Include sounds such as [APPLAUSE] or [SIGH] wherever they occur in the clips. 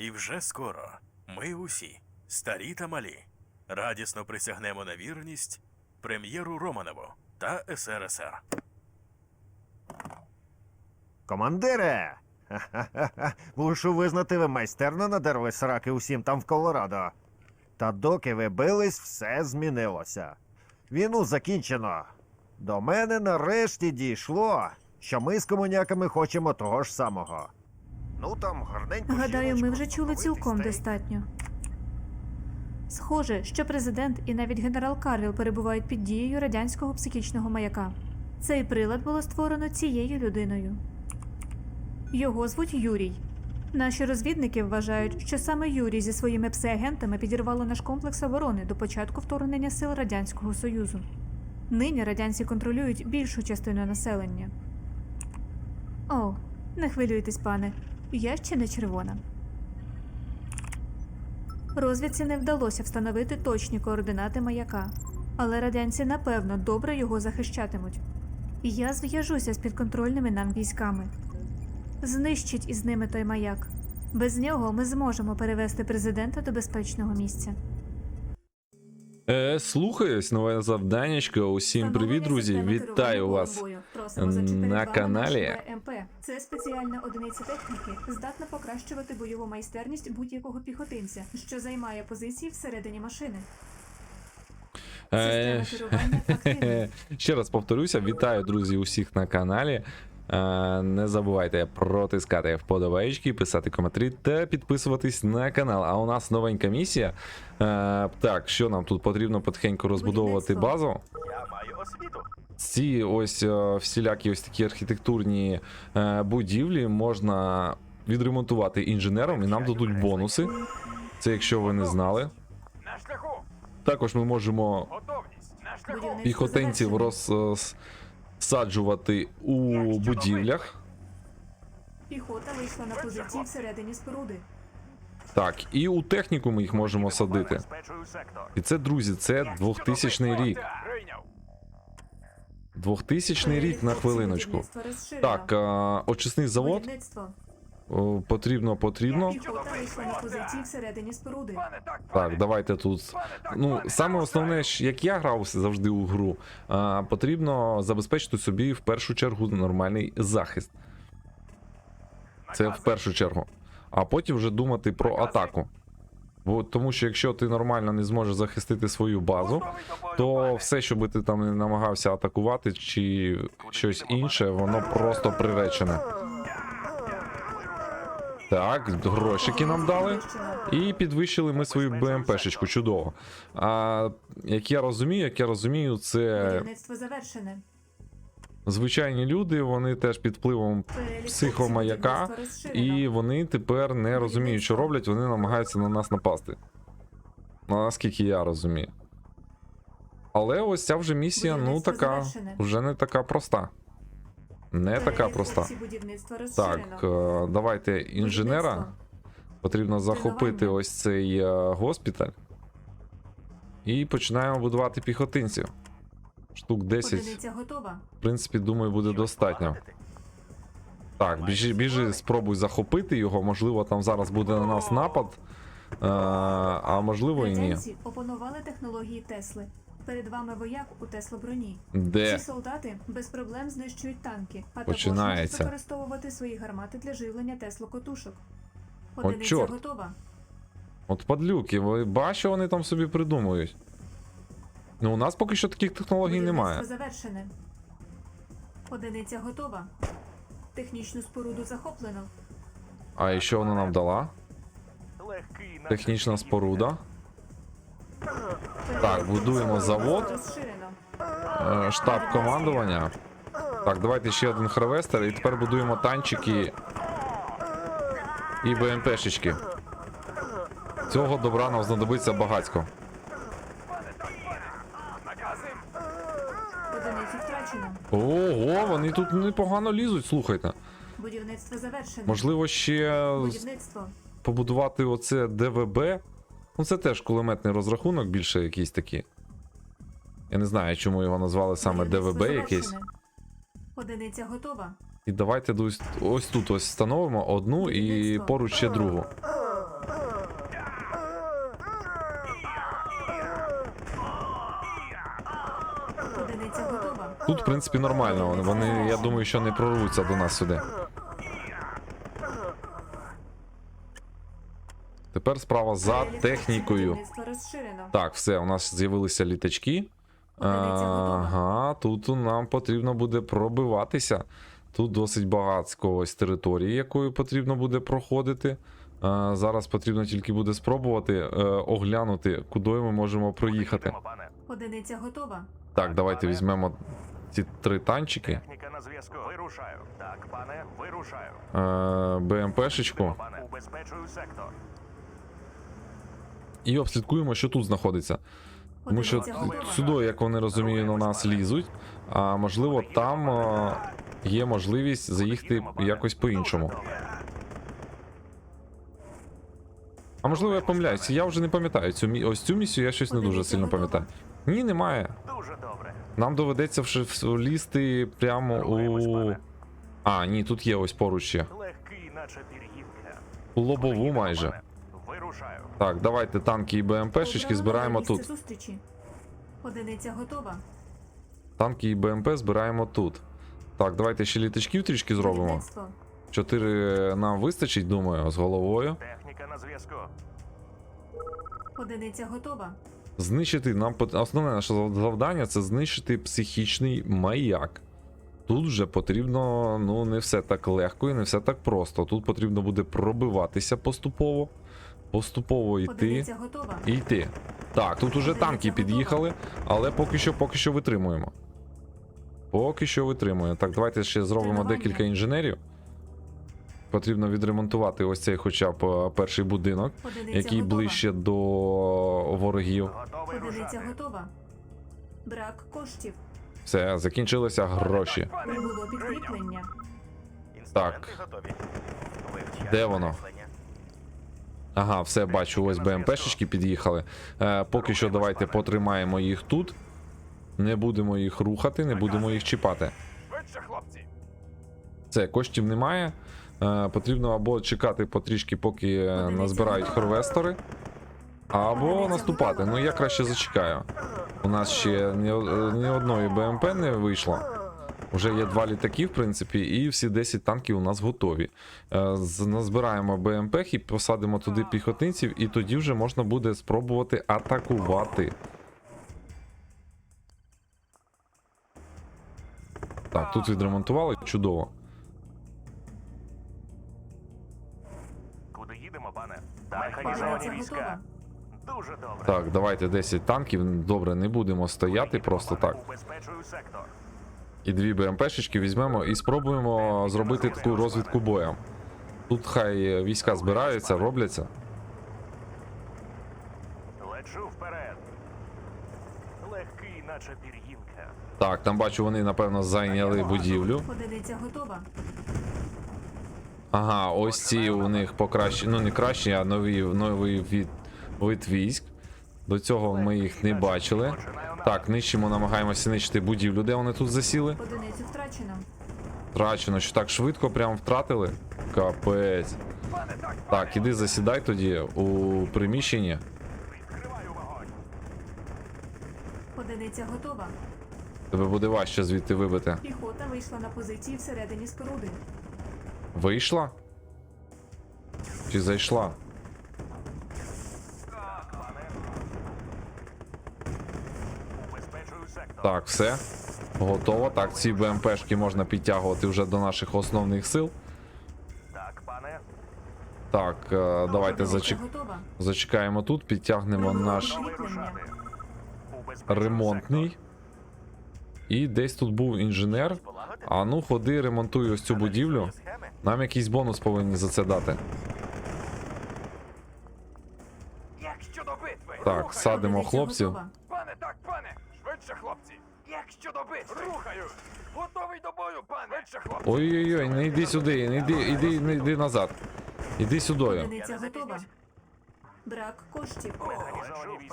І вже скоро ми усі, старі та малі, радісно присягнемо на вірність прем'єру Романову та СРСР. Командире! Ха-ха-ха. [LAUGHS] Мушу визнати, ви майстерно надерли сраки усім там в Колорадо. Та доки ви бились, все змінилося. Війну закінчено. До мене нарешті дійшло, що ми з комуняками хочемо того ж самого. Ну там гарненько. Гадаю, ми вже чули цілком достатньо. Схоже, що президент і навіть генерал Карвіл перебувають під дією радянського психічного маяка. Цей прилад було створено цією людиною. Його звуть Юрій. Наші розвідники вважають, що саме Юрій зі своїми псиагентами підірвало наш комплекс оборони до початку вторгнення сил Радянського Союзу. Нині радянці контролюють більшу частину населення. О, не хвилюйтесь, пане. Я ще не червона. Розвідці не вдалося встановити точні координати маяка, але радянці напевно добре його захищатимуть. І я зв'яжуся з підконтрольними нам військами. Знищить із ними той маяк. Без нього ми зможемо перевести президента до безпечного місця. Е, слухаюсь, нове завданнячко. Усім привіт, друзі! Вітаю вас на каналі. МП. Це спеціальна одиниця техніки, здатна покращувати бойову майстерність будь-якого піхотинця, що займає позиції всередині машини. Е, Система [LAUGHS] керування активна. Ще раз повторюся, вітаю, друзі, усіх на каналі. Е, Не забувайте протискати вподобайки, писати коментарі та підписуватись на канал. А у нас новенька місія. Е, Так, що нам тут потрібно потихеньку розбудовувати базу. Я маю освіту. Ці ось е, всілякі ось такі архітектурні е, будівлі можна відремонтувати інженером, і нам дадуть бонуси. Це якщо ви не знали. Також ми можемо піхотинців розсаджувати у будівлях. Піхота вийшла на позиції всередині споруди. Так, і у техніку ми їх можемо садити. І це, друзі, це 2000 рік. Прийняв. 2000 рік на хвилиночку. Так, очисний завод о, потрібно, потрібно. Так, давайте тут. Ну, саме основне, як я грав завжди у гру, а, потрібно забезпечити собі в першу чергу нормальний захист. Це в першу чергу. А потім вже думати про атаку. Бо, тому що якщо ти нормально не зможеш захистити свою базу, то все, що би ти там не намагався атакувати чи щось інше, воно просто приречене. Так, грошики нам дали. І підвищили ми свою БМПшечку, чудово. А як я розумію, як я розумію, це Будівництво завершене. Звичайні люди, вони теж під впливом психомаяка, і вони тепер не розуміють, що роблять, вони намагаються на нас напасти. Наскільки я розумію. Але ось ця вже місія, ну така, вже не така проста. Не така проста. Так, е, давайте інженера. Потрібно захопити ось цей е, госпіталь. І починаємо будувати піхотинців. Штук 10, Одиниця готова. в принципі, думаю, буде достатньо. Так, біжи, біжи, спробуй захопити його. Можливо, там зараз буде на нас напад. Е, а можливо і ні. Радянці опанували технології Тесли. Перед вами вояк у Теслоброні. Де? Ці солдати без проблем знищують танки, а також можуть використовувати свої гармати для живлення Тесло-котушок. Одиниця чорт. готова. От падлюки, ви бачите, вони там собі придумують. Ну, у нас поки що таких технологій немає. Завершене. Одиниця готова. Технічну споруду захоплено. А і що вона нам дала? Легкий Технічна споруда. Так, будуємо завод. розширено. Е, штаб командування. Так, давайте ще один харвестер, і тепер будуємо танчики і БМПшечки. Цього добра нам знадобиться багацько. Втрачено. Ого, вони тут непогано лізуть, слухайте. Будівництво завершено. Можливо, ще Будівництво. побудувати оце ДВБ. Ну, це теж кулеметний розрахунок, більше якийсь такий. Я не знаю, чому його назвали саме Будівництво ДВБ якийсь. Одиниця готова. І давайте ось, ось тут ось встановимо одну і Будівництво. поруч ще другу. Тут, в принципі, нормально. Вони- Вони, я думаю, що не прорвуться до нас сюди. Тепер справа за технікою. Так, все, у нас з'явилися літачки. Ага, тут нам потрібно буде пробиватися. Тут досить багатсько ось території, якою потрібно буде проходити. А, зараз потрібно тільки буде спробувати е, оглянути, куди ми можемо проїхати. Одиниця готова. Так, давайте візьмемо ці три танчики. техніка на зв'язку. Вирушаю. Так, пане, вирушаю. Е, БМПшечку Пане, убезпечую сектор. і обслідкуємо, що тут знаходиться. Тому що сюди, як вони розумію, на нас лізуть. А можливо, там е, є можливість заїхати якось по-іншому. А можливо, я помиляюся, я вже не пам'ятаю. Цю мі- ось цю місію я щось не дуже сильно пам'ятаю. Ні, немає. Дуже добре. Нам доведеться вже влізти прямо у. А, ні, тут є ось поруч ще. Легкий, наче пір'їнка. У лобову майже. Вирушаю. Так, давайте танки і БМПшечки збираємо тут. Зустрічі. Одиниця готова. Танки і БМП збираємо тут. Так, давайте ще літачків трішки зробимо. Чотири нам вистачить, думаю, з головою. Техніка на зв'язку. Одиниця готова. Знищити нам основне наше завдання це знищити психічний маяк. Тут вже потрібно, ну, не все так легко і не все так просто. Тут потрібно буде пробиватися поступово, поступово йти і йти. Так, тут уже танки під'їхали, але поки що, поки що витримуємо. Поки що витримуємо. Так, давайте ще зробимо декілька інженерів. Потрібно відремонтувати ось цей хоча б е, перший будинок, Одиниця який готова. ближче до ворогів. Одиниця готова. Брак коштів. Все, закінчилися гроші. Прибуло підкріплення. Так. Де воно? Ага, все бачу, ось БМПшечки під'їхали. Е, поки що давайте потримаємо їх тут. Не будемо їх рухати, не будемо їх чіпати. Це коштів немає. Е, потрібно або чекати потрішки, поки е, назбирають хорвестори, або наступати. Ну я краще зачекаю. У нас ще ні, ні одної БМП не вийшло. Вже є два літаки, в принципі, і всі 10 танків у нас готові. Е, Назбираємо БМП і посадимо туди піхотинців, і тоді вже можна буде спробувати атакувати. Так, тут відремонтували чудово. Механізовані війська. Дуже добре. Так, давайте 10 танків. Добре, не будемо стояти просто так. І дві БМПшечки візьмемо і спробуємо зробити таку розвідку боєм. Тут хай війська збираються, робляться. Лечу вперед. Легкий, наче пір'їнка. Так, там бачу, вони напевно зайняли будівлю. Одиниця готова. Ага, ось ці у них покращі, ну не кращі, а нові, новий від, вид військ. До цього ми їх не бачили. Так, нищимо, намагаємося нищити будівлю, де вони тут засіли. Одиницю втрачено. Втрачено, що так швидко прям втратили. Капець. Так, іди засідай тоді у приміщенні. Одиниця готова. Тебе буде важче звідти вибити. Піхота вийшла на позиції всередині споруди. Вийшла? Чи зайшла? Так, все. Готово. Так, ці БМПшки можна підтягувати вже до наших основних сил. Так, пане. Так, е, давайте зачек... зачекаємо тут, підтягнемо наш ремонтний. І десь тут був інженер. А ну ходи, ремонтуй ось цю будівлю. Нам якийсь бонус повинні за це дати. Як щодо битви? Так, садимо хлопців. Пане, так, пане. Швидше, хлопці. Як щодо битви? Рухаю. Готовий до бою, пане. Швидше, хлопці. Ой-ой-ой, не йди сюди, не йди, іди, не йди назад. Іди. Одиниця готова. Брак коштів.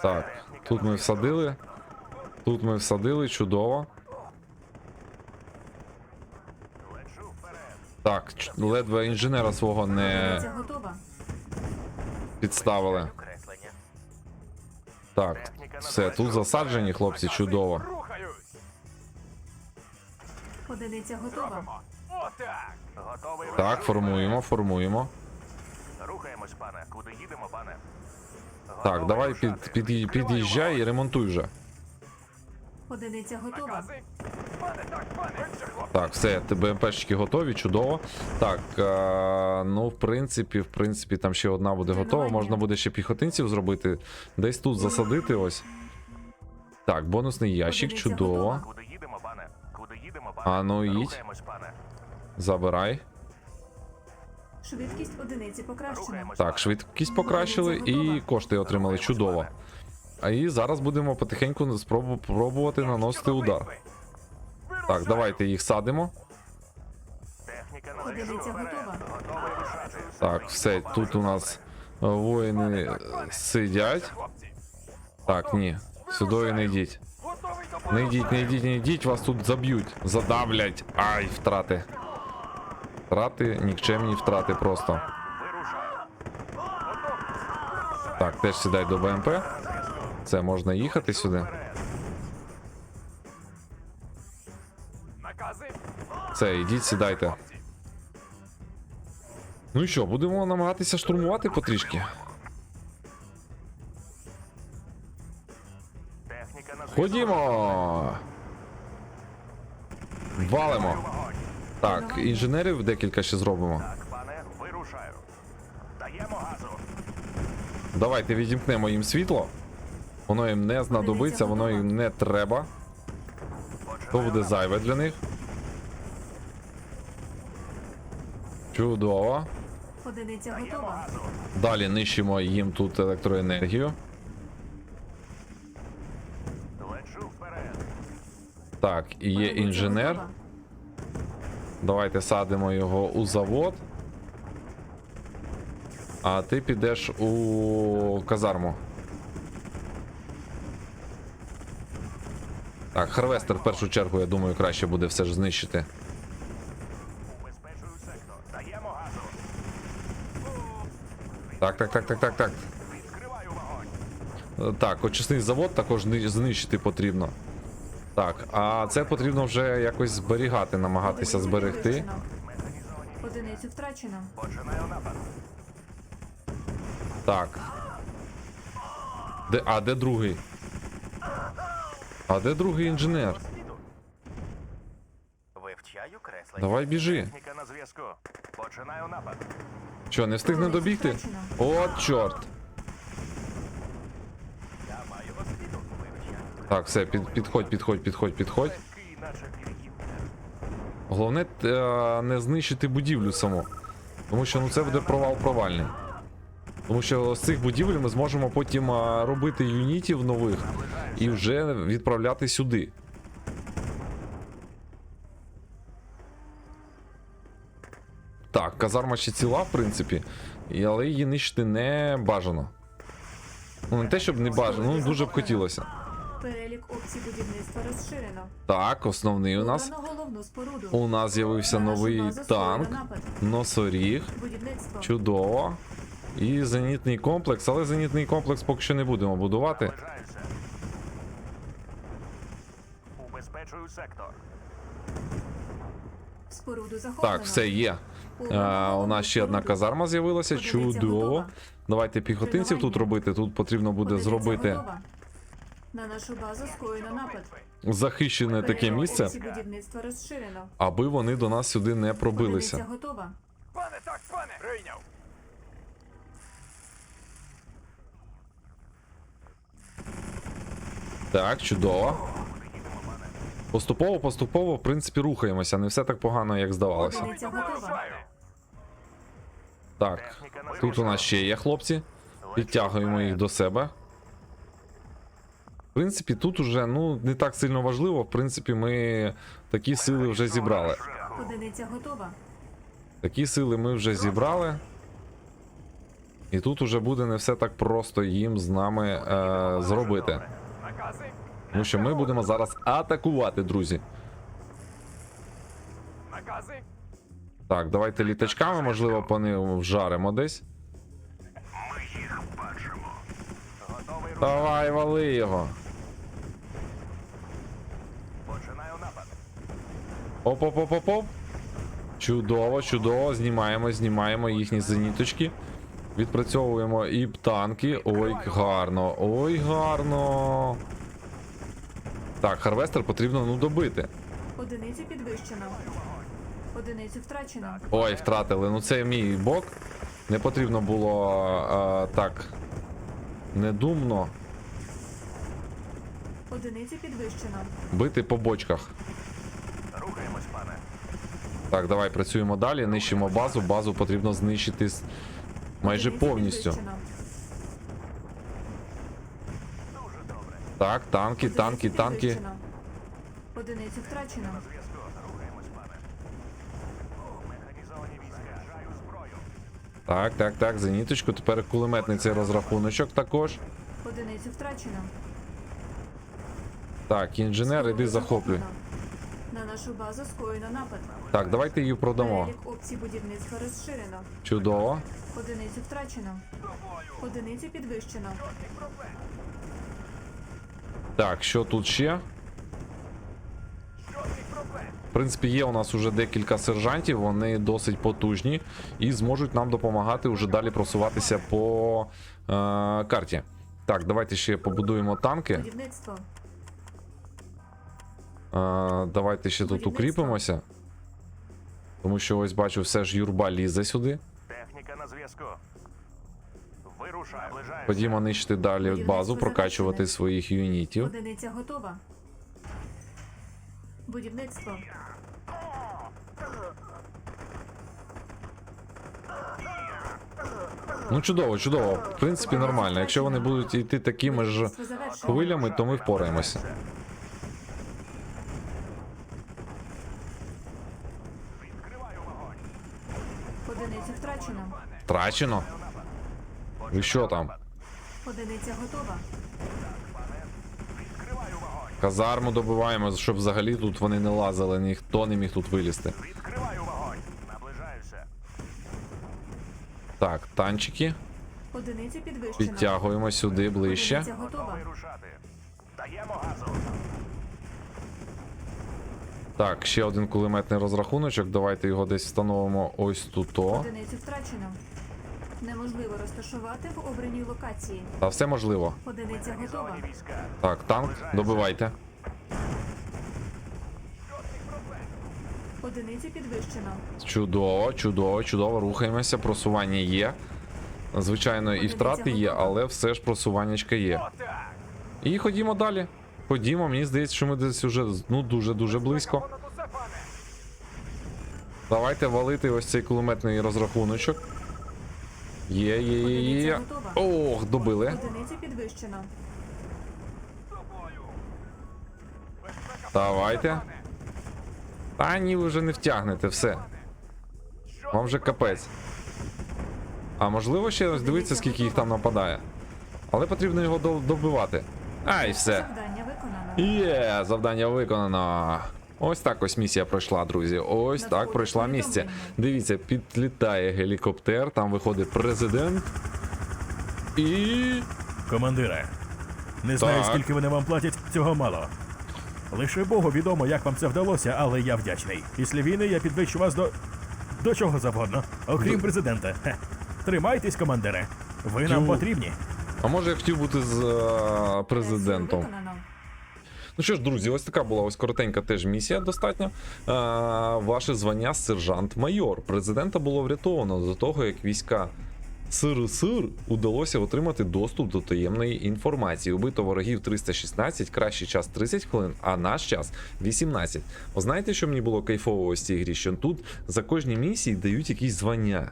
Так, тут ми всадили. Тут ми всадили, чудово. Лечу вперед. Так, ледве інженера свого не підставили. Так, все, тут засаджені хлопці, чудово. Одиниця готова. Так, формуємо, формуємо. Рухаємось, пане. Куди їдемо, пане? Так, давай під, під, під'їжджай і ремонтуй вже. Одиниця готова. Так, все, БМПшки готові, чудово. Так, е, ну, в принципі, в принципі, там ще одна буде готова. Можна буде ще піхотинців зробити. Десь тут засадити ось. Так, бонусний ящик, чудово. А ну, їдь. Забирай. Швидкість одиниці покращена. Так, швидкість покращили і кошти отримали чудово. А і зараз будемо потихеньку спробу- пробувати наносити удар. Так, давайте їх садимо. Так, все, тут у нас е, воїни е, сидять. Так, ні, сюди не йдіть. Не йдіть, не йдіть, не йдіть, вас тут заб'ють, задавлять. Ай, втрати. Втрати, нікчемні втрати просто. Так, теж сідай до БМП. Це можна їхати сюди. Це, йдіть, сідайте. Ну і що, будемо намагатися штурмувати потрішки. Ходімо! Валимо. Так, інженерів декілька ще зробимо. Так, пане, вирушаю. Даємо газу. Давайте відімкнемо їм світло. Воно їм не знадобиться, воно їм не треба. То буде зайве для них. Чудово. Одиниця готова. Далі нищимо їм тут електроенергію. Так, і є інженер. Давайте садимо його у завод. А ти підеш у казарму. Так, Харвестер в першу чергу, я думаю, краще буде все ж знищити. Так, так, так, так, так, так. Е, Так, очисний завод також знищити потрібно. Так, а це потрібно вже якось зберігати, намагатися зберегти. Одиницю втрачено. Починаю напад. Так. Де, а де другий? А де другий інженер? Вивчаю креслення. Давай біжи. Техніка на зв'язку. Починаю напад. Що, не встигне добігти? От чорт. Я маю освіту. Вивчаю. Так, все, під, підходь, підходь, підходь, підходь. Легкий. Головне е, не знищити будівлю саму. Тому що ну це буде провал провальний. Тому що з цих будівель ми зможемо потім е, робити юнітів нових і вже відправляти сюди. Так, казарма ще ціла, в принципі, але її нищити не бажано. Ну, не те, щоб не бажано, ну дуже б хотілося. Перелік опцій будівництва розширено. Так, основний у нас. У нас з'явився новий танк, носоріг. Чудово. І зенітний комплекс, але зенітний комплекс поки що не будемо будувати. Наближаюся. Сектор. Споруду захоплено. Так, все є. А, у нас ще одна казарма з'явилася. Чудово. Давайте піхотинців тут робити. Тут потрібно буде зробити. На нашу базу скоєно напад. захищене таке місце, розширено. аби вони до нас сюди не пробилися. готова. Пане, так, пане. Прийняв. Так, чудово. Поступово, поступово, в принципі, рухаємося. Не все так погано, як здавалося. Так, тут у нас ще є хлопці. Підтягуємо їх до себе. В принципі, тут уже ну не так сильно важливо. В принципі, ми такі сили вже зібрали. Одиниця готова. Такі сили ми вже зібрали. І тут уже буде не все так просто їм з нами е, зробити. Тому що ми будемо зараз атакувати, друзі. Так, давайте літачками, можливо, по ним вжаримо десь. Ми їх бачимо. Готовий. Давай, вали його. Починаю напад. Оп-оп-оп-оп-оп. Чудово, чудово. Знімаємо, знімаємо їхні зеніточки. Відпрацьовуємо і танки. Ой, гарно. Ой, гарно. Так, харвестер потрібно ну добити. Одиницю підвищено. Одиницю втрачено. Ой, втратили. Ну це мій бок. Не потрібно було а, так. Недумно Одиницю підвищено. бити по бочках. Рухаємось, пане. Так, давай працюємо далі, нищимо базу. Базу потрібно знищити майже Одиницю повністю. підвищено. Дуже добре. Так, танки, танки, танки. Одиницю втрачено. Так, так, так, зеніточку. Тепер кулеметний цей розрахуночок також. Одиницю втрачено. Так, інженер, іди захоплюй. На нашу базу скоєно напад. Так, давайте її продамо. Опцій будівництва розширено. Чудово. Одиницю втрачено. Одиницю підвищено. Так, що тут ще? В принципі, є у нас уже декілька сержантів, вони досить потужні і зможуть нам допомагати вже далі просуватися по е, карті. Так, давайте ще побудуємо танки. Будівництво. Е, давайте ще тут укріпимося. Тому що ось бачу, все ж юрба лізе сюди. Техніка на зв'язку. Ходімо нищити далі базу, прокачувати своїх юнітів. Одиниця готова. Будівництво. Ну чудово, чудово. В принципі, нормально. Якщо вони будуть йти такими ж хвилями, то ми впораємося. Одиницю втрачено. Втрачено. Ви що там? Одиниця готова. Казарму добиваємо, щоб взагалі тут вони не лазили, ніхто не міг тут вилізти. Відкриваю вогонь. Наближаюся. Так, танчики. Одиниця підвищено. Підтягуємо сюди ближче. Одиниця готова. Даємо газу. Так, ще один кулеметний розрахуночок. Давайте його десь встановимо ось тут. Одиницю втрачено. Неможливо розташувати в обраній локації. Та все можливо. Одиниця готова. Так, танк, добивайте. Одиницю підвищено. Чудово, чудово, чудово. Рухаємося. Просування є. Звичайно, і втрати є, але все ж просуваннячка є. І ходімо далі. Ходімо, мені здається, що ми десь уже ну дуже дуже близько. Давайте валити ось цей кулеметний розрахуночок. Є, є, є, є. Ох, добили. Давайте. Та ні, ви вже не втягнете, все. Вам вже капець. А можливо ще ось дивіться, скільки їх там нападає. Але потрібно його до- добивати. Ай, все. Завдання виконано. Є, завдання виконано. Ось так ось місія пройшла, друзі. Ось так пройшла місія. Дивіться, підлітає гелікоптер, там виходить президент. І. Командире, не знаю, Так. скільки вони вам платять, цього мало. Лише Богу відомо, як вам це вдалося, але я вдячний. Після війни я підвищу вас до. до чого завгодно, окрім президента. Хе. Тримайтесь, командире. Ви нам потрібні. А може я хотів бути з е, президентом. Ну що ж, друзі, ось така була ось коротенька теж місія достатньо. Е, ваше звання сержант-майор. Президента було врятовано до того, як війська СРСР удалося отримати доступ до таємної інформації. Убито ворогів 316, кращий час 30 хвилин, а наш час 18. Ви знаєте, що мені було кайфово ось цій грі? Що тут за кожні місії дають якісь звання.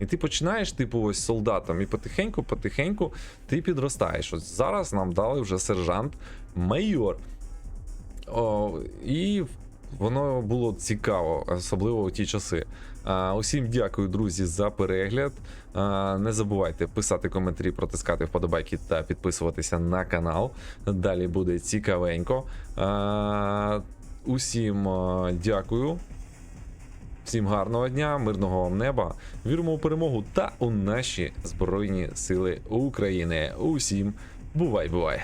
І ти починаєш, типу, ось солдатом, і потихеньку, потихеньку ти підростаєш. Ось зараз нам дали вже сержант майор. О, і воно було цікаво, особливо у ті часи. А, усім дякую, друзі, за перегляд. А, не забувайте писати коментарі, протискати вподобайки та підписуватися на канал. Далі буде цікавенько. А, усім дякую. Всім гарного дня, мирного вам неба. Віримо у перемогу та у наші Збройні Сили України. Усім бувай, бувай!